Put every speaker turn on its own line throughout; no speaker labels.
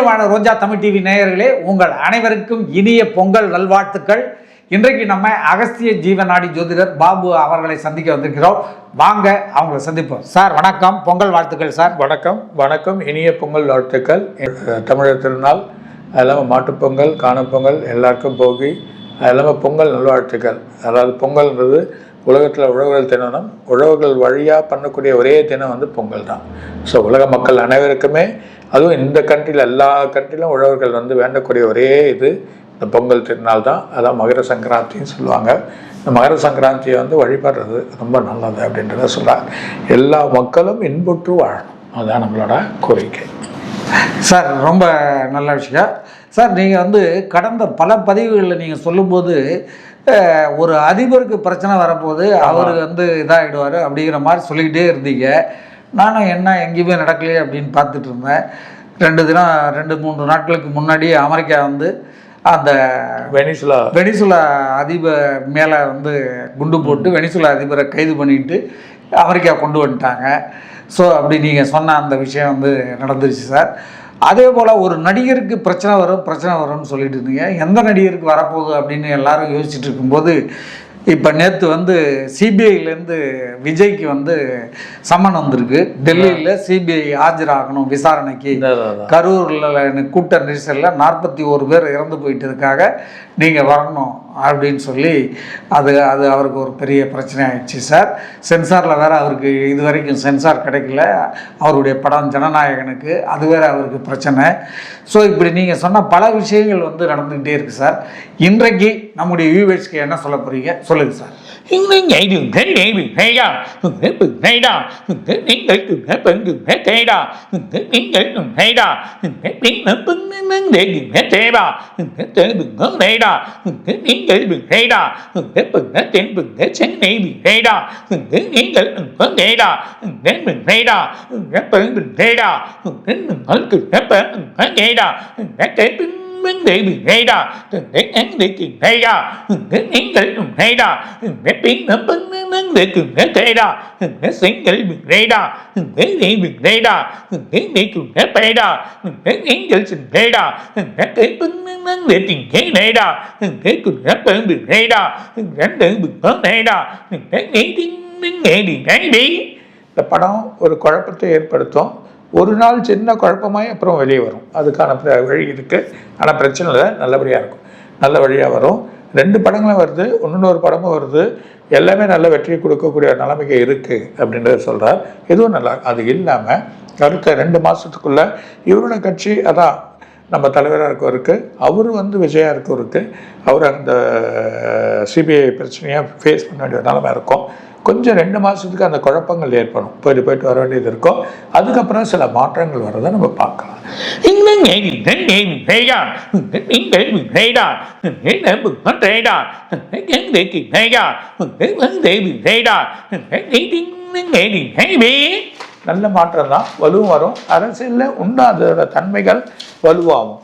உலகெங்கிலும் ரோஜா தமிழ் டிவி நேயர்களே உங்கள் அனைவருக்கும் இனிய பொங்கல் நல்வாழ்த்துக்கள். இன்றைக்கு நம்ம அகஸ்திய ஜீவநாடி ஜோதிடர் பாபு அவர்களை சந்திக்க வந்திருக்கிறோம். வாங்க அவங்களை சந்திப்போம். சார் வணக்கம். பொங்கல் வாழ்த்துக்கள் சார்.
வணக்கம். வணக்கம். இனிய பொங்கல் வாழ்த்துக்கள். தமிழர் திருநாள் அது இல்லாமல் மாட்டுப்பொங்கல் காணப்பொங்கல் எல்லாருக்கும் போகி அது இல்லாமல் பொங்கல் நல்வாழ்த்துக்கள். அதாவது பொங்கல்ன்றது உலகத்தில் உழவர்கள் தினம் உழவர்கள் வழியாக பண்ணக்கூடிய ஒரே தினம் வந்து பொங்கல் தான். ஸோ உலக மக்கள் அனைவருக்குமே அதுவும் இந்த கண்ட்ரியில் எல்லா கண்ட்ரிலும் உழவர்கள் வந்து வேண்டக்கூடிய ஒரே இது இந்த பொங்கல் திருநாள் தான். அதான் மகர சங்கராந்தின்னு சொல்லுவாங்க. இந்த மகர சங்கராந்தியை வந்து வழிபடுறது ரொம்ப நல்லது அப்படின்றத சொல்கிறாங்க எல்லா மக்களும் இன்புற்று வாழணும். அதுதான் நம்மளோட கோரிக்கை.
சார் ரொம்ப நல்ல விஷயம். சார் நீங்கள் வந்து கடந்த பல பதிவுகளில் நீங்கள் சொல்லும்போது ஒரு அதிபருக்கு பிரச்சனை வரப்போது அவர் வந்து இதாகிடுவார் அப்படிங்கிற மாதிரி சொல்லிக்கிட்டே இருந்தீங்க. நானும் என்ன எங்கேயுமே நடக்கலையே அப்படின்னு பார்த்துட்டு இருந்தேன். ரெண்டு தினம் ரெண்டு மூன்று நாட்களுக்கு முன்னாடி அமெரிக்கா வந்து அந்த
வெனிசுலா.
வெனிசுலா அதிபர் மேலே வந்து குண்டு போட்டு வெனிசுலா அதிபரை கைது பண்ணிட்டு அமெரிக்கா கொண்டு வந்துட்டாங்க. ஸோ அப்படி நீங்கள் சொன்ன அந்த விஷயம் வந்து நடந்துருச்சு சார். அதே போல் ஒரு நடிகருக்கு பிரச்சனை வரும் பிரச்சனை வரும்னு சொல்லிட்டு இருந்தீங்க. எந்த நடிகருக்கு வரப்போகுது அப்படின்னு எல்லாரும் யோசிச்சுட்டு இருக்கும்போது இப்போ நேற்று வந்து சிபிஐலேருந்து விஜய்க்கு வந்து சம்மன் வந்திருக்கு. டெல்லியில் சிபிஐ ஆஜராகணும் விசாரணைக்கு. கரூரில் கூட்ட நெரிசலில் நாற்பத்தி ஒரு பேர் இறந்து போயிட்டதுக்காக நீங்கள் வரணும் அப்படின்னு சொல்லி அது அது அவருக்கு ஒரு பெரிய பிரச்சனை ஆயிடுச்சு சார். சென்சாரில் வேறு அவருக்கு இது வரைக்கும் சென்சார் கிடைக்கல. அவருடைய படம் ஜனநாயகனுக்கு அது வேறு அவருக்கு பிரச்சனை. ஸோ இப்படி நீங்கள் சொன்ன பல விஷயங்கள் வந்து நடந்துக்கிட்டே இருக்குது சார். இன்றைக்கு நம்முடைய வியூவர்ஸ்க்கு என்ன சொல்ல போகிறீங்க சொல்லுங்கள் sir.
mới nhảy đường hết nhảy đường hay đó đường hết đường hay đó đường hết đến tới đường hết bệnh đường hết thế đó đường hết đến tới đường hay đó đường hết đến tới bưng đến đến để đường hết thế đó đường hết tới đường hết thế đó đường hết đến tới đường hay đó đường hết đường hết đến đường hết sáng này đường hay đó đường hết đến tới đường hết thế đó đường hết đường hay đó đường hết bệnh đường thế đó đường hết đường hết đường hết bệnh đường hết thế đó đường hết đến இன்னும் எய்தும் navy நேடா நெப்பு நேடா நீங்கள் நெப்பங்கு நேடா நீங்கள் நேடா நெப்பு நெப்பங்கு தேவா நெப்பு நேடா நீங்கள் நேடா நெப்பு நெப்பு சென்னை நேடா நீங்கள் நேடா நெப்பு நேடா நெப்பங்கு நேடா நெப்பு நெப்ப நேடா நெப்பு தேவி நேடா எங்களுக்கு நேடா நீங்கள் நேடா பின் நம்பங்களுக்கு நேடா செங்கல் நேடா தேவி நேடா நீக்கும் பேடா நீங்கள் நேடா வெட்டிங்க நேடா கேட்கும் பம்பு நேடா ரெண்டு நேடா நேடி நேடி
இந்த படம் ஒரு குழப்பத்தை ஏற்படுத்தும் ஒரு நாள் சின்ன குழப்பமாய் அப்புறம் வெளியே வரும். அதுக்கான பிர- வழி இருக்குது ஆனால் பிரச்சனை இல்லை. நல்லபடியாக இருக்கும். நல்ல வழியாக வரும். ரெண்டு படங்களும் வருது. ஒன்று ஒரு படமும் வருது. எல்லாமே நல்ல வெற்றியை கொடுக்கக்கூடிய நிலைமைக்கு இருக்குது அப்படின்றத சொல்கிறார் எதுவும் நல்லா அது இல்லாமல் அடுத்த ரெண்டு மாதத்துக்குள்ளே இவரோட கட்சி அதான் நம்ம தலைவராக இருக்கவருக்கு அவர் வந்து விஜயா இருக்கவருக்கு அவர் அந்த சிபிஐ பிரச்சனையாக ஃபேஸ் பண்ண வேண்டிய நிலைமை இருக்கும். கொஞ்சம் ரெண்டு மாதத்துக்கு அந்த குழப்பங்கள் ஏற்படும். போயிட்டு போயிட்டு வர வேண்டியது இருக்கும். அதுக்கப்புறம் சில மாற்றங்கள் வரதை நம்ம பார்க்கலாம். நல்ல மாற்றம் தான். வலுவும் வரும். அரசியலில் அதோட தன்மைகள் வலுவாகும்.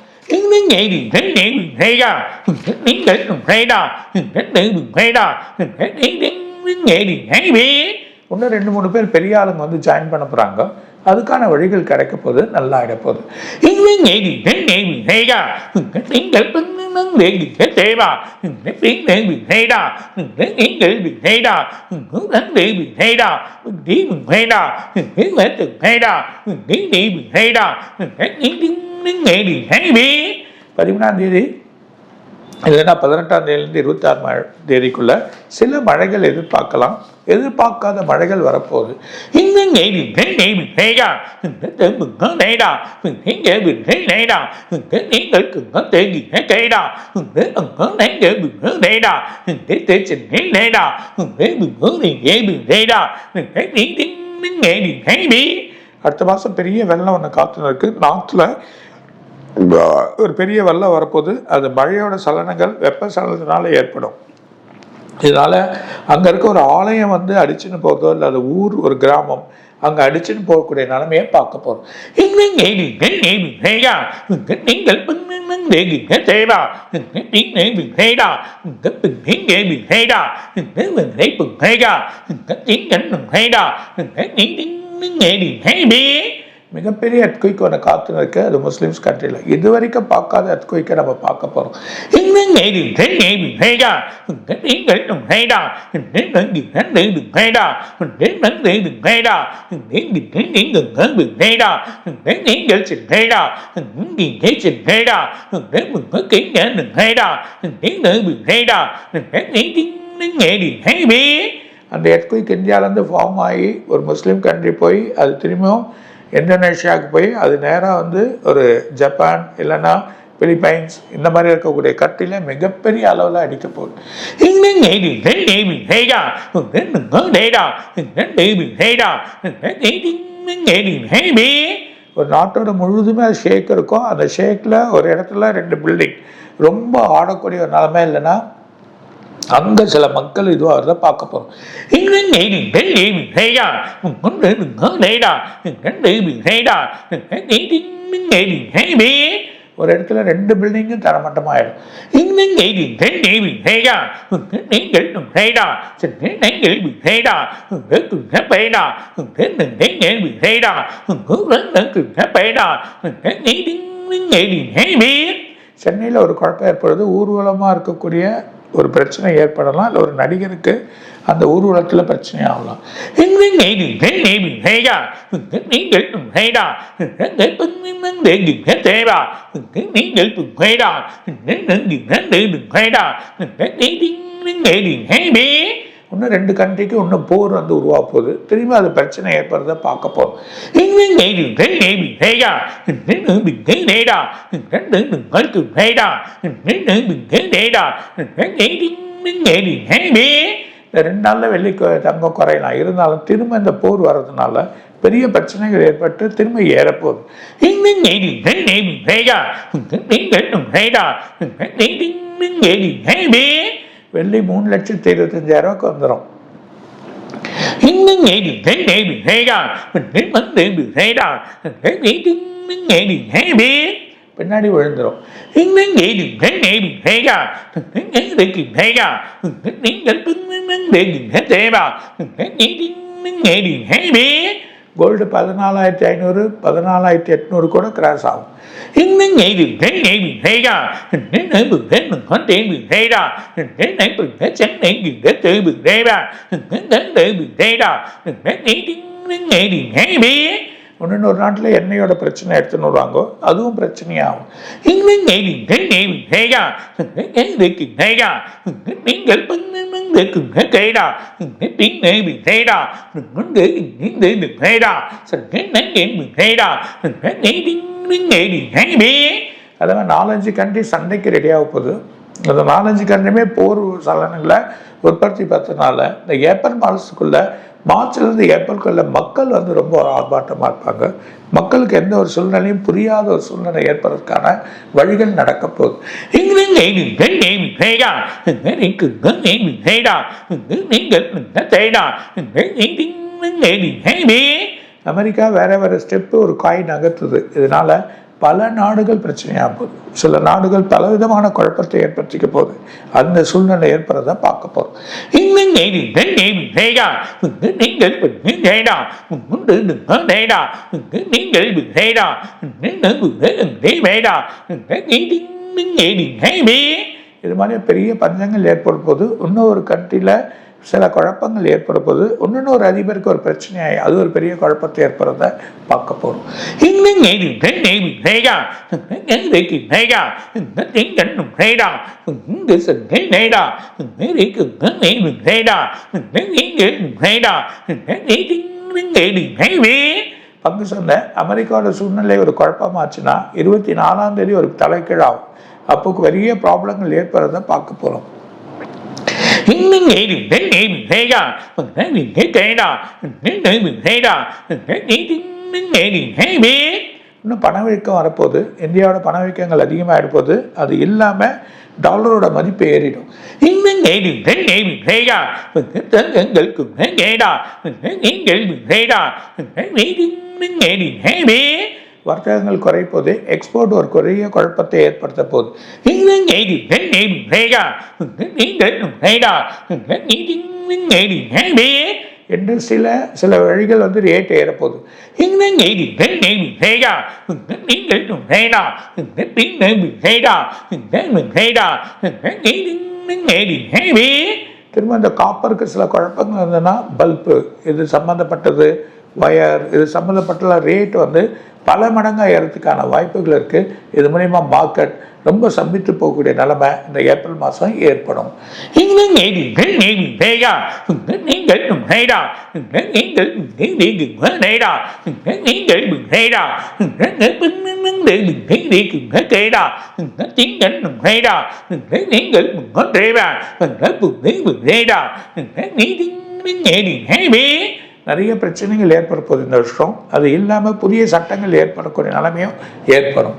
நீங்கள்
இன்னும் ரெண்டு மூணு பேர் பெரிய ஆளுங்க வந்து ஜாயின் பண்ண போகிறாங்க அதுக்கான வழிகள் கிடைக்க போகுது நல்லா ஆகிட போகுது
இன்னும் நேடி நேடி நேடா நீங்கள் பண்ணணும் நேடி தேவா நேடி நேடா நீங்கள் நேடா தேவி நேடா தீவு நேடா வேத்து நேடா தேவி நேடா நேடி நேடி
பதிமூணாம் தேதி இல்லைன்னா பதினெட்டாம் தேதியிலேருந்து இருபத்தாறு மழை தேதிக்குள்ள சில மழைகள் எதிர்பார்க்கலாம் எதிர்பார்க்காத மழைகள் வரப்போகுது அடுத்த மாதம் பெரிய வெள்ளம் ஒன்று காத்து இருக்குது நாற்றுல ஒரு பெரிய வெள்ளம் வரப்போகுது அது மழையோட சலனங்கள் வெப்ப சலனத்தினால ஏற்படும் இதனால் அங்கே இருக்க ஒரு ஆலயம் வந்து அடிச்சுன்னு போகிறதோ இல்லை அது ஊர் ஒரு கிராமம் அங்கே அடிச்சுன்னு போகக்கூடிய நிலைமையை பார்க்க போகிறோம்
இன்னும் நீங்கள்
மிகப்பெரிய எர்த்குயிக் ஒன்று காத்து இருக்கு அது முஸ்லீம்ஸ் கண்ட்ரியில் இது வரைக்கும் பார்க்காத எர்த்குயிக்கை நம்ம பார்க்க போகிறோம் அந்த எர்த்குயிக் இந்தியாவிலேருந்து ஃபார்ம் ஆகி ஒரு முஸ்லீம் கண்ட்ரி போய் அது திரும்பியும் இந்தோனேஷியாவுக்கு போய் அது நேராக வந்து ஒரு ஜப்பான் இல்லைன்னா பிலிப்பைன்ஸ் இந்த மாதிரி இருக்கக்கூடிய கட்டில மிகப்பெரிய அளவில் அடிக்க போகுது ஒரு நாட்டோட முழுதுமே அது ஷேக் இருக்கும் அந்த ஷேக்கில் ஒரு இடத்துல ரெண்டு பில்டிங் ரொம்ப ஆடக்கூடிய ஒரு நிலமே இல்லைன்னா அங்கே சில மக்கள் இதுவாக பார்க்க போகிறோம் ஒரு இடத்துல ரெண்டு பில்டிங்கும் தரமட்டமாயிடும்.
ஆயிடும் நேரு
சென்னையில் ஒரு குழப்பம் ஏற்படுது. ஊர்வலமாக இருக்கக்கூடிய ஒரு பிரச்சனை ஏற்படலாம் இல்லை ஒரு நடிகருக்கு அந்த ஊர்வலத்தில் பிரச்சனை ஆகலாம்.
நீங்கள்
இன்னும் ரெண்டு கண்ட்ரிக்கு இன்னும் போர் வந்து உருவாக போகுது திரும்பி அது பிரச்சனை ஏற்படுறத பார்க்க போகிறோம் இந்த ரெண்டு நாளில் வெள்ளி கொ- தங்கம் குறையலாம் இருந்தாலும் திரும்ப இந்த போர் வர்றதுனால பெரிய பிரச்சனைகள் ஏற்பட்டு திரும்ப ஏறப்போகுது
இன்னும்
வெள்ளி மூணு லட்சத்தி இருபத்தஞ்சாயிரம் வந்துடும் பின்னாடி விழுந்துடும்
நீங்கள் தேவா
கோல்டு பதினாலாயிரத்தி ஐநூறு பதினாலாயிரத்தி எட்நூறு கூட கிராஸ் ஆகும்
இன்னும்
சென்னை ஒரு நாட்டில் எண்ணெயோட பிரச்சனை எடுத்துன்னு வருவாங்க அதுவும் பிரச்சனையாகும்
இன்னும் நேரு நேரு ஹேடா நீங்கள் பண்ணுக்கு ஹேடா நேரு ஹேடா நேரு ஹேடா நேரு ஹேடா நேரு நேரு ஹேபி
அதே நாலஞ்சு கண்ட்ரி சண்டைக்கு ரெடியாக போகுது. அந்த நாலஞ்சு கண்ட்ரியுமே போர் சலனங்களை உற்பத்தி பார்த்தனால இந்த ஏப்ரல் மாதத்துக்குள்ளே மார்ச்லேருந்து ஏப்ரலுக்குள்ள மக்கள் வந்து ரொம்ப ஆர்ப்பாட்டமாக இருப்பாங்க மக்களுக்கு எந்த ஒரு சூழ்நிலையும் புரியாத ஒரு சூழ்நிலை ஏற்படுறதுக்கான வழிகள் நடக்க போகுது அமெரிக்கா வேற வேற ஸ்டெப்பு ஒரு காய் நகர்த்துது இதனால பல நாடுகள் பிரச்சனையாக போகுது. சில நாடுகள் பலவிதமான குழப்பத்தை ஏற்படுத்திக்க போகுது. அந்த சூழ்நிலை ஏற்படுறத பார்க்க போகிறோம்
நீங்கள் நீங்கள்
இது மாதிரி பெரிய பஞ்சங்கள் ஏற்படும் போது இன்னொரு கண்ட்ரியில் சில குழப்பங்கள் ஏற்படும் போது ஒரு அதிபருக்கு ஒரு பிரச்சனையாகி அது ஒரு பெரிய குழப்பத்தை ஏற்படுறத பார்க்க போகிறோம் பங்கு சந்தை அமெரிக்காவோட சூழ்நிலை ஒரு குழப்பமாச்சுன்னா இருபத்தி நாலாம் தேதி ஒரு தலைக்கீழாகும் அப்போ பெரிய ப்ராப்ளங்கள் ஏற்படுறத பார்க்க போகிறோம்
இன்னும் நேரு நேரு ஹேடா ஹேடா நேரு ஹேடா நேரு ஹேபி
இன்னும் பணவீக்கம் வரப்போகுது இந்தியாவோட பணவீக்கங்கள் அதிகமாக போகுது அது இல்லாமல் டாலரோட மதிப்பு ஏறிடும்
இன்னும்
வர்த்தகங்கள் குறைப்போது எக்ஸ்போர்ட் ஒரு குறைய குழப்பத்தை ஏற்படுத்த போகுது என்று சில சில வழிகள் வந்து ரேட் ஏறப்போகுது திரும்ப இந்த காப்பருக்கு சில குழப்பங்கள் இருந்ததுன்னா பல்பு இது சம்மந்தப்பட்டது வயர் இது சம்மந்தப்பட்ட ரேட் வந்து பல மடங்காக ஏறதுக்கான வாய்ப்புகள் இருக்குது இது மூலிமா மார்க்கெட் ரொம்ப சம்பித்து போகக்கூடிய நிலைமை இந்த ஏப்ரல் மாதம் ஏற்படும்
நீங்கள் நீங்கள்
நிறைய பிரச்சனைகள் ஏற்பட இந்த வருஷம். அது இல்லாமல் புதிய சட்டங்கள் ஏற்படக்கூடிய நிலைமையும் ஏற்படும்.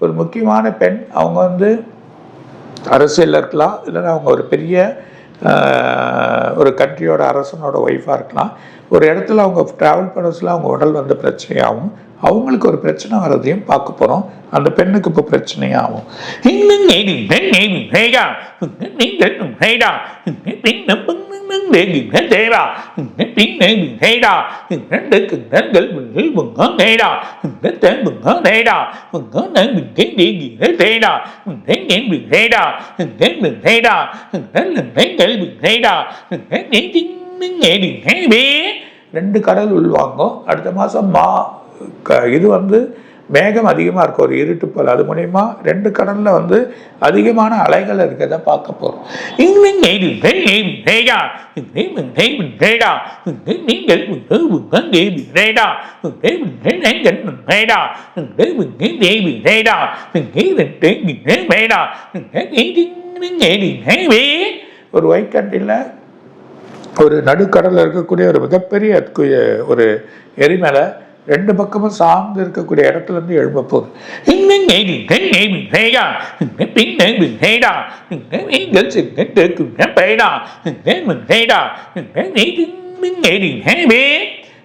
ஒரு முக்கியமான பெண் அவங்க வந்து அரசியலில் இருக்கலாம் இல்லைன்னா அவங்க ஒரு பெரிய ஒரு கண்ட்ரியோட அரசனோட ஒய்ஃபாக இருக்கலாம். ஒரு இடத்துல அவங்க ட்ராவல் பண்ண அவங்க உடல் வந்து பிரச்சனையாகும். அவங்களுக்கு ஒரு பிரச்சனை வர்றதையும் பார்க்க போகிறோம் அந்த பெண்ணுக்கு இப்போ பிரச்சனையாகும்.
உங்க உங்க
ரெண்டு கடல் உள்வாங்கும். அடுத்த மாதம் மா க- இது வந்து மேகம் அதிகமாக இருக்கும் ஒரு இருட்டு போல் அது மூலயமா ரெண்டு கடலில் வந்து அதிகமான அலைகள் இருக்கிறத பார்க்க போகிறோம்
தேவி
ஒரு ஒயிட் கண்ட்ரியில் ஒரு நடுக்கடலில் இருக்கக்கூடிய ஒரு மிகப்பெரிய ஒரு எரிமலை ரெண்டு பக்கமும் சார்ந்து இருக்கக்கூடிய இடத்துல இருந்து எழும்ப போகுது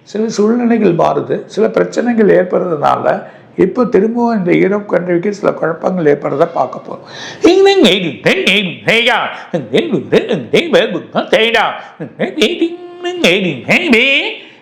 சில சூழ்நிலைகள் மாறுது. சில பிரச்சனைகள் ஏற்படுறதுனால இப்போ திரும்பவும் இந்த ஈரோப் கண்ட்ரிக்கு சில குழப்பங்கள் ஏற்படுறத பார்க்க போகிறோம்
இன்னும்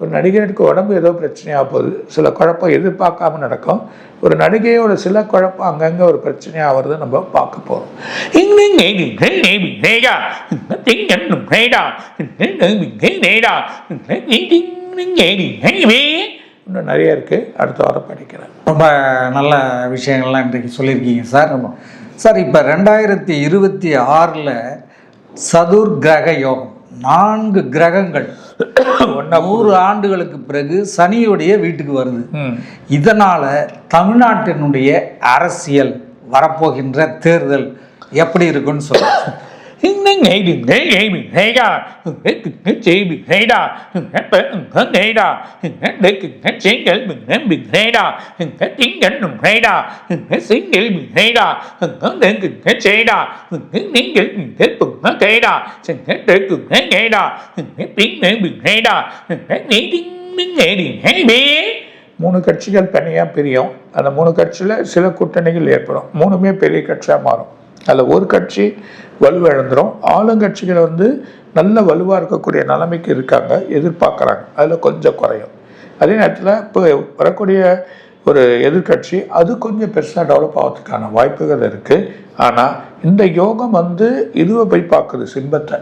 ஒரு நடிகருக்கு உடம்பு ஏதோ பிரச்சனையாக போகுது சில குழப்பம் எதிர்பார்க்காம நடக்கும் ஒரு நடிகையோட சில குழப்பம் அங்கங்கே ஒரு பிரச்சனையாக வருது நம்ம பார்க்க போகிறோம்
இன்னும்
இன்னும் நிறைய இருக்குது அடுத்த வாரம் படிக்கிறேன்
ரொம்ப நல்ல விஷயங்கள்லாம் இன்றைக்கு சொல்லியிருக்கீங்க சார் சார் இப்போ ரெண்டாயிரத்தி இருபத்தி ஆறில் சதுர் கிரக யோகம் நான்கு கிரகங்கள்
நூறு
ஆண்டுகளுக்கு பிறகு சனியுடைய வீட்டுக்கு வருது. இதனால் தமிழ்நாட்டினுடைய அரசியல் வரப்போகின்ற தேர்தல் எப்படி இருக்குன்னு சொல்லுங்க.
மூணு கட்சிகள் தனியாக பிரியும் அந்த மூணு கட்சியில் சில கூட்டணிகள் ஏற்படும் மூணுமே பெரிய கட்சியாக மாறும் அதில் ஒரு கட்சி வலுவிழந்துடும் ஆளுங்கட்சிகள் வந்து நல்ல வலுவாக இருக்கக்கூடிய நிலைமைக்கு இருக்காங்க எதிர்பார்க்குறாங்க. அதில் கொஞ்சம் குறையும். அதே நேரத்தில் இப்போ வரக்கூடிய ஒரு எதிர்க்கட்சி அது கொஞ்சம் பெருசாக டெவலப் ஆகிறதுக்கான வாய்ப்புகள் இருக்குது ஆனால் இந்த யோகம் வந்து இதுவை போய் பார்க்குது சிம்பத்தை.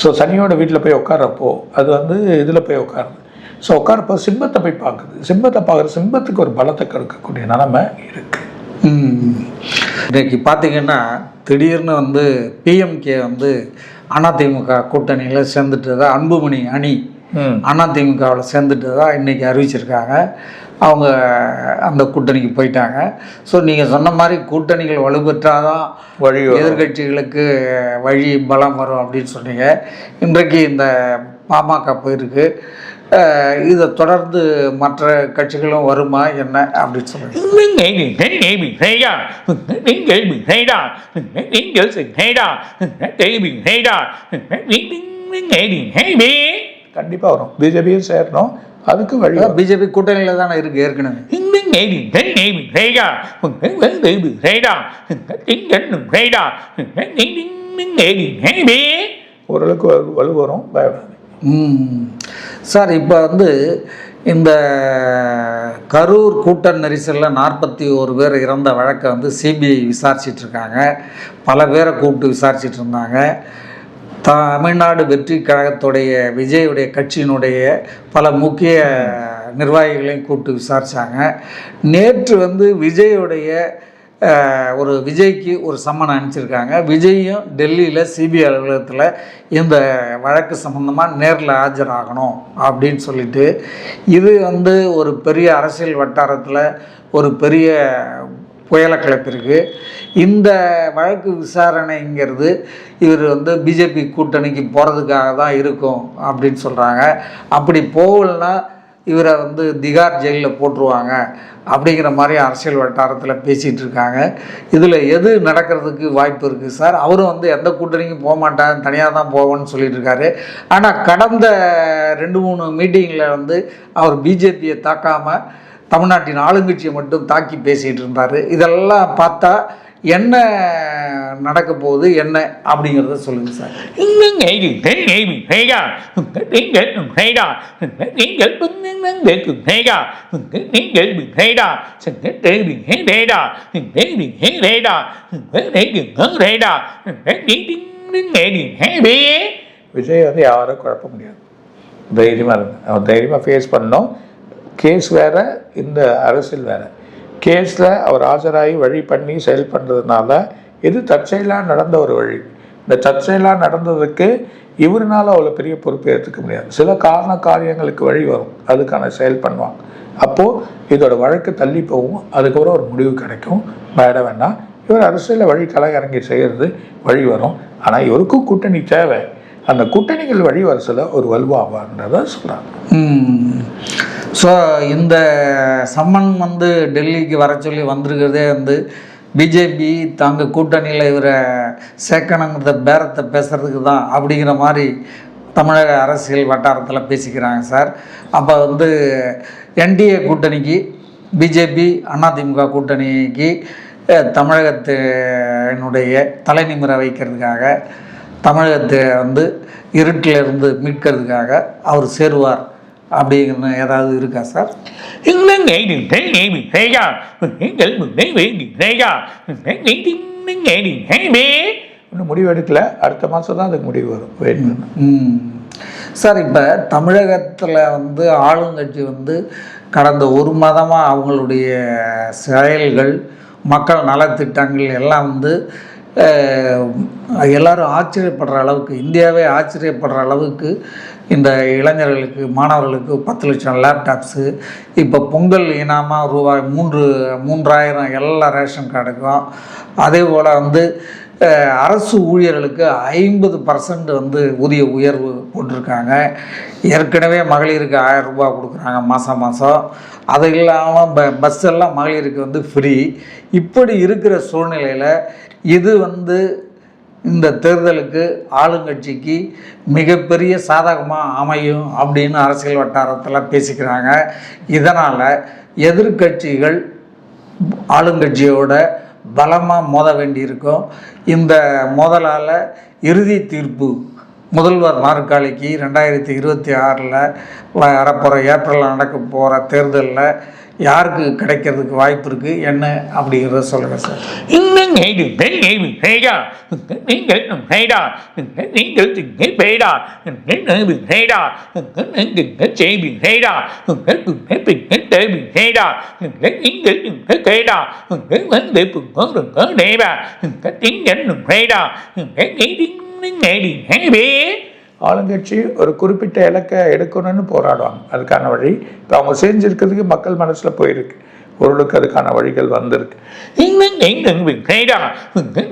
ஸோ சனியோட வீட்டில் போய் உட்கார்றப்போ அது வந்து இதில் போய் உட்காருது. ஸோ உட்காரப்போ சிம்மத்தை போய் பார்க்குது சிம்பத்தை பார்க்குற சிம்பத்துக்கு ஒரு பலத்தை கொடுக்கக்கூடிய நிலைமை இருக்குது
ம். இன்னைக்கு பார்த்தீங்கன்னா திடீர்னு வந்து பிஎம்கே வந்து அதிமுக கூட்டணியில் சேர்ந்துட்டதா அன்புமணி அணி அதிமுகவில் சேர்ந்துட்டதா இன்னைக்கு அறிவிச்சிருக்காங்க அவங்க அந்த கூட்டணிக்கு போயிட்டாங்க ஸோ நீங்கள் சொன்ன மாதிரி கூட்டணிகள் வலுப்பெற்றாதான்
வழி வரும்.
எதிர்கட்சிகளுக்கு வழி பலம் வரும் அப்படின்னு சொன்னீங்க இன்றைக்கு இந்த பாமக போயிருக்கு இதை தொடர்ந்து மற்ற கட்சிகளும் வருமா என்ன அப்படின்னு சொல்லுங்க.
கண்டிப்பாக வரும். பிஜேபியும் சேரணும். அதுக்கு வழி.
பிஜேபி கூட்டணியில் தானே இருக்கு ஏற்கனவே.
ஓரளவுக்கு வலு- வலு வரும். பயப்படாது
ம். சார் இப்போ வந்து இந்த கரூர் கூட்ட நெரிசலில் நாற்பத்தி ஒரு பேர் இறந்த வழக்கை வந்து சிபிஐ விசாரிச்சிட்டு இருக்காங்க பல பேரை கூப்பிட்டு விசாரிச்சிட்டு இருந்தாங்க தமிழ்நாடு வெற்றி கழகத்துடைய விஜயுடைய கட்சியினுடைய பல முக்கிய நிர்வாகிகளையும் கூப்பிட்டு விசாரித்தாங்க நேற்று வந்து விஜயுடைய ஒரு விஜய்க்கு ஒரு சம்மன் அனுப்பிச்சிருக்காங்க. விஜயும் டெல்லியில் சிபிஐ அலுவலகத்தில் இந்த வழக்கு சம்மந்தமாக நேரில் ஆஜராகணும் அப்படின்னு சொல்லிட்டு இது வந்து ஒரு பெரிய அரசியல் வட்டாரத்தில் ஒரு பெரிய புயலை கிளப்பிருக்கு இந்த வழக்கு விசாரணைங்கிறது இவர் வந்து பிஜேபி கூட்டணிக்கு போகிறதுக்காக தான் இருக்கும் அப்படின்னு சொல்கிறாங்க அப்படி போகலன்னா இவரை வந்து திகார் ஜெயிலில் போட்டுருவாங்க அப்படிங்கிற மாதிரி அரசியல் வட்டாரத்தில் பேசிகிட்டு இருக்காங்க. இதில் எது நடக்கிறதுக்கு வாய்ப்பு இருக்குது சார்? அவரும் வந்து எந்த கூட்டணிக்கும் போக மாட்டேன் தனியாக தான் போவேன்னு சொல்லிட்டு இருக்காரு. ஆனால் கடந்த ரெண்டு மூணு மீட்டிங்கில் வந்து அவர் பிஜேபியை தாக்காமல் தமிழ்நாட்டின் ஆளுங்கட்சியை மட்டும் தாக்கி பேசிகிட்டு இருந்தார். இதெல்லாம் பார்த்தா என்ன நடக்க போகுது என்ன அப்படிங்கிறத சொல்லுங்கள் சார்.
விஜய் வந்து யாரும் குழப்ப முடியாது. தைரியமாக இருங்க. அவன் தைரியமாக ஃபேஸ் பண்ணோம் கேஸ் வேறு இந்த அரசியல் வேறு. கேஸில் அவர் ஆஜராகி வழி பண்ணி செயல் பண்ணுறதுனால இது தற்செயலாக நடந்த ஒரு வழி. இந்த தற்செயலாக நடந்ததுக்கு இவருனால அவ்வளோ பெரிய பொறுப்பு ஏற்றுக்க முடியாது. சில காரண காரியங்களுக்கு வழி வரும். அதுக்கான செயல் பண்ணுவாங்க. அப்போது இதோட வழக்கு தள்ளி போகும். அதுக்கப்புறம் ஒரு முடிவு கிடைக்கும். பயட வேண்டாம். இவர் அரசியலில் வழி களை இறங்கி செய்கிறது வழி வரும். ஆனால் இவருக்கும் கூட்டணி தேவை. அந்த கூட்டணிகள் வழி வரசில் ஒரு வலுவாவான்றதை சொல்கிறாங்க
ஸோ இந்த சம்மன் வந்து டெல்லிக்கு வர சொல்லி வந்திருக்கிறதே வந்து பிஜேபி தாங்க கூட்டணியில் இவரை சேர்க்கணுங்கிற பேரத்தை பேசுகிறதுக்கு தான் அப்படிங்கிற மாதிரி தமிழக அரசியல் வட்டாரத்தில் பேசிக்கிறாங்க சார். அப்போ வந்து என்டிஏ கூட்டணிக்கு பிஜேபி அதிமுக கூட்டணிக்கு தமிழகத்தினுடைய தலைநிமிர வைக்கிறதுக்காக தமிழகத்தை வந்து இருட்டில் இருந்து மீட்கிறதுக்காக அவர் சேருவார். அப்படிங்கிற ஏதாவது இருக்கா சார்?
இன்னும் முடிவு எடுக்கல. அடுத்த மாதம் தான் அதுக்கு முடிவு வரும். வெயிட் பண்ணு
ம். சார் இப்போ தமிழகத்தில் வந்து ஆளுங்கட்சி வந்து கடந்த ஒரு மாதமாக அவங்களுடைய செயல்கள் மக்கள் நலத்திட்டங்கள் எல்லாம் வந்து எல்லாரும் ஆச்சரியப்படுற அளவுக்கு இந்தியாவே ஆச்சரியப்படுற அளவுக்கு இந்த இளைஞர்களுக்கு மாணவர்களுக்கு பத்து லட்சம் லேப்டாப்ஸு இப்போ பொங்கல் இனாமாக ரூபாய் மூன்று மூன்றாயிரம் எல்லா ரேஷன் கார்டுக்கும். அதே போல் வந்து அரசு ஊழியர்களுக்கு ஐம்பது பர்சன்ட் வந்து ஊதிய உயர்வு போட்டிருக்காங்க. ஏற்கனவே மகளிருக்கு ஆயிரம் ரூபாய் கொடுக்குறாங்க மாதம் மாதம் அது இல்லாமல் ப பஸ் எல்லாம் மகளிருக்கு வந்து ஃப்ரீ இப்படி இருக்கிற சூழ்நிலையில் இது வந்து இந்த தேர்தலுக்கு ஆளுங்கட்சிக்கு மிகப்பெரிய சாதகமாக அமையும் அப்படின்னு அரசியல் வட்டாரத்தில் பேசிக்கிறாங்க. இதனால் எதிர்க்கட்சிகள் ஆளுங்கட்சியோட பலமாக மோத வேண்டியிருக்கும். இந்த மோதலால் இறுதி தீர்ப்பு முதல்வர் நாற்காலிக்கு ரெண்டாயிரத்தி இருபத்தி ஆறில் வரப்போகிற ஏப்ரலில் நடக்க போகிற தேர்தலில் யாருக்கு கிடைக்கிறதுக்கு வாய்ப்பு இருக்குது என்ன அப்படிங்கிறத சொல்லுங்கள் சார்.
இன்னும் நீங்கள்
ஆளுங்கட்சி ஒரு குறிப்பிட்ட இலக்கை எடுக்கணும்னு போராடுவாங்க அதுக்கான வழி இப்போ அவங்க செஞ்சுருக்கிறதுக்கு மக்கள் மனசில் போயிருக்கு பொருளுக்கு அதுக்கான வழிகள் வந்திருக்கு
முங்க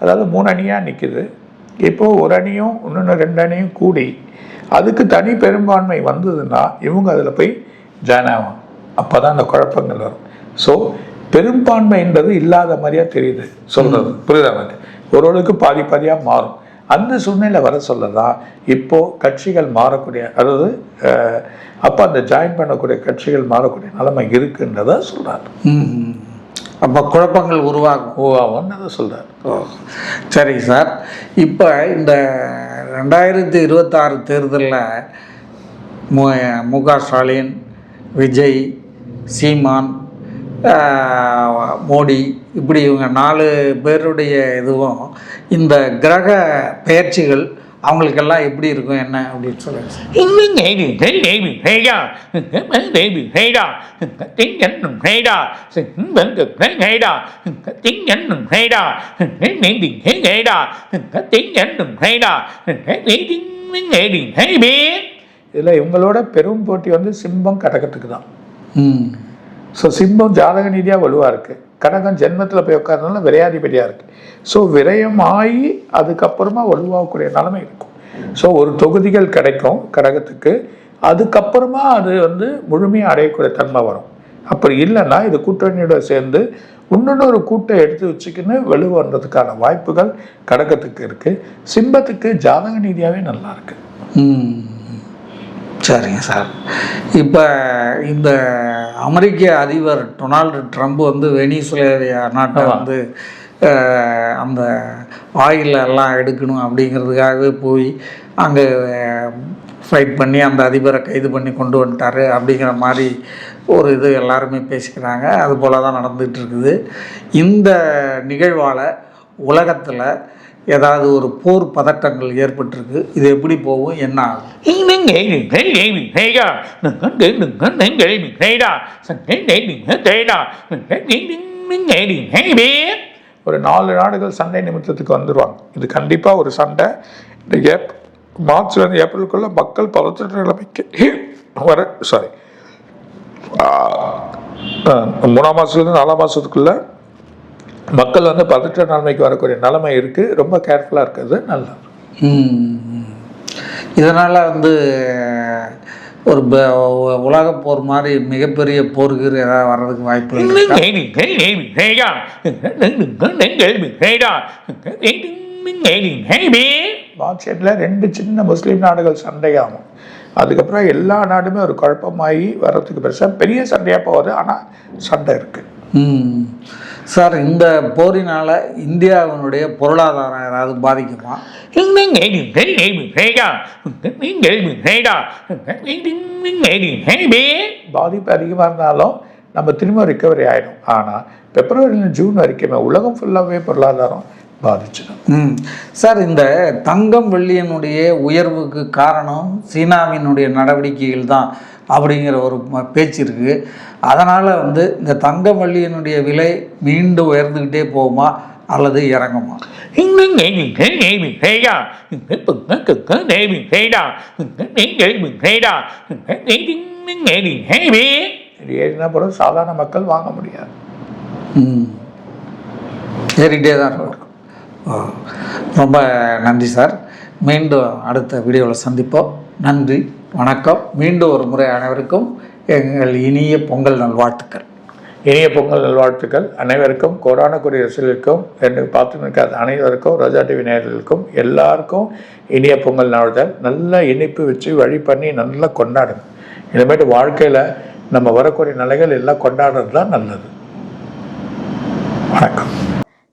அதாவது மூணு அணியாக நிற்குது இப்போ ஒரு அணியும் இன்னொன்று ரெண்டு அணியும் கூடி அதுக்கு தனி பெரும்பான்மை வந்ததுன்னா இவங்க அதில் போய் ஜாயின் ஆகும் அப்போ தான் அந்த குழப்பங்கள் வரும். ஸோ பெரும்பான்மைன்றது இல்லாத மாதிரியா தெரியுது. சொல்றது. புரியுதா எனக்கு ஒருவருக்கு பாதி பாதியாக மாறும். அந்த சூழ்நிலை வர சொல்ல தான் இப்போ கட்சிகள் மாறக்கூடிய அதாவது அப்போ அந்த ஜாயின் பண்ணக்கூடிய கட்சிகள் மாறக்கூடிய நிலைமை இருக்குன்றத சொல்றாரு
ம். அப்போ குழப்பங்கள் உருவாகும்.
ஓவாவன்னு சொல்றாரு.
ஓ சரிங்க சார். இப்போ இந்த ரெண்டாயிரத்தி இருபத்தாறு தேர்தலில் மு மு க ஸ்டாலின் விஜய் சீமான் மோடி இப்படி இவங்க நாலு பேருடைய இதுவும் இந்த கிரக பெயர்ச்சிகள் அவங்களுக்கெல்லாம் எப்படி இருக்கும் என்ன அப்படின்னு சொல்லுங்க.
இதில் இவங்களோட பெரும் போட்டி வந்து சிம்பம் கடகத்துக்கு தான்.
ம்.
ஸோ சிம்பம் ஜாதக ரீதியாக வலுவாக இருக்குது கடகம் ஜென்மத்தில் போய் உட்கார்றதுனால விரையாதிபதியாக இருக்குது ஸோ விரயம் ஆகி அதுக்கப்புறமா வலுவாகக்கூடிய நிலைமை இருக்கும். ஸோ ஒரு தொகுதிகள் கிடைக்கும் கடகத்துக்கு. அதுக்கப்புறமா அது வந்து முழுமையாக அடையக்கூடிய தன்மை வரும். அப்படி இல்லைன்னா இது கூட்டணியோட சேர்ந்து இன்னொன்று ஒரு கூட்டை எடுத்து வச்சுக்கின்னு வலுவன்றதுக்கான வாய்ப்புகள் கடகத்துக்கு இருக்குது சிம்பத்துக்கு ஜாதக ரீதியாகவே நல்லா இருக்குது
ம். சரிங்க சார். இப்போ இந்த அமெரிக்க அதிபர் டொனால்டு ட்ரம்ப் வந்து வெனிசுலேரியா நாட்டை. வந்து அந்த ஆயில் எல்லாம் எடுக்கணும் அப்படிங்கிறதுக்காகவே போய் அங்கே ஃபைட் பண்ணி அந்த அதிபரை கைது பண்ணி கொண்டு வந்துட்டாரு அப்படிங்கிற மாதிரி ஒரு இது எல்லாருமே பேசிக்கிறாங்க. அது போல தான் நடந்துகிட்டு இருக்குது. இந்த நிகழ்வால் உலகத்தில் ஏதாவது ஒரு போர் பதட்டங்கள் ஏற்பட்டிருக்கு இது எப்படி போகும் என்ன ஆகும்?
ஒரு நாலு நாடுகள் சண்டை நிமித்தத்துக்கு வந்துடுவாங்க இது கண்டிப்பாக ஒரு சண்டை. இந்த ஏப் மார்ச்லேருந்து ஏப்ரலுக்குள்ள மக்கள் பதற்ற நிலைமைக்கு வர சாரி மூணாம் மாதத்துலேருந்து நாலாம் மாதத்துக்குள்ளே மக்கள் வந்து பதற்ற நிலைமைக்கு வரக்கூடிய நிலைமை இருக்குது ரொம்ப கேர்ஃபுல்லாக இருக்கிறது நல்லது.
ம். இதனால் வந்து ஒரு உலகப் போர் மாதிரி மிகப்பெரிய போருக்கு ஏதாவது வர்றதுக்கு வாய்ப்பு
எண்டில் ரெண்டு சின்ன முஸ்லீம் நாடுகள் சண்டையாகும். அதுக்கப்புறம் எல்லா நாடுமே ஒரு குழப்பமாகி வர்றதுக்கு பெருசாக பெரிய சண்டையாக போகுது. ஆனால் சண்டை இருக்குது
சார் இந்த போரினால் இந்தியாவினுடைய பொருளாதாரம் ஏதாவது பாதிக்குமா?
பாதிப்பு அதிகமாக இருந்தாலும் நம்ம திரும்ப ரிக்கவரி ஆகிடும் ஆனால் பிப்ரவரியில் ஜூன் வரைக்குமே உலகம் ஃபுல்லாகவே பொருளாதாரம் பாதிச்சிடும்.
ம். சார் இந்த தங்கம் வெள்ளியினுடைய உயர்வுக்கு காரணம் சீனாவினுடைய நடவடிக்கைகள் தான் அப்படிங்கிற ஒரு பேச்சு இருக்குது அதனால் வந்து இந்த தங்கம் வெள்ளியினுடைய விலை மீண்டும் உயர்ந்துக்கிட்டே போகுமா அல்லது இறங்குமா?
ஏறினா பிறகு சாதாரண மக்கள் வாங்க முடியாது.
ம். ஏறிக்கிட்டே தான் இருக்கும். ரொம்ப நன்றி சார். மீண்டும் அடுத்த வீடியோவில் சந்திப்போம். நன்றி வணக்கம். மீண்டும் ஒரு முறை அனைவருக்கும் எங்கள் இனிய பொங்கல் நல்வாழ்த்துக்கள்.
இனிய பொங்கல் நல்வாழ்த்துக்கள் அனைவருக்கும் கொரோனா குடியரசுகளுக்கும் ரெண்டு பார்த்து நிற்காத அனைவருக்கும் ரோஜா டிவி நேயர்களுக்கும் எல்லாருக்கும் இனிய பொங்கல் நாள்தல் நல்ல இனிப்பு வச்சு வழி பண்ணி நல்லா கொண்டாடுங்க. இனிமேட்டு வாழ்க்கையில் நம்ம வரக்கூடிய நிலைகள் எல்லாம் கொண்டாடுறது தான் நல்லது. வணக்கம்.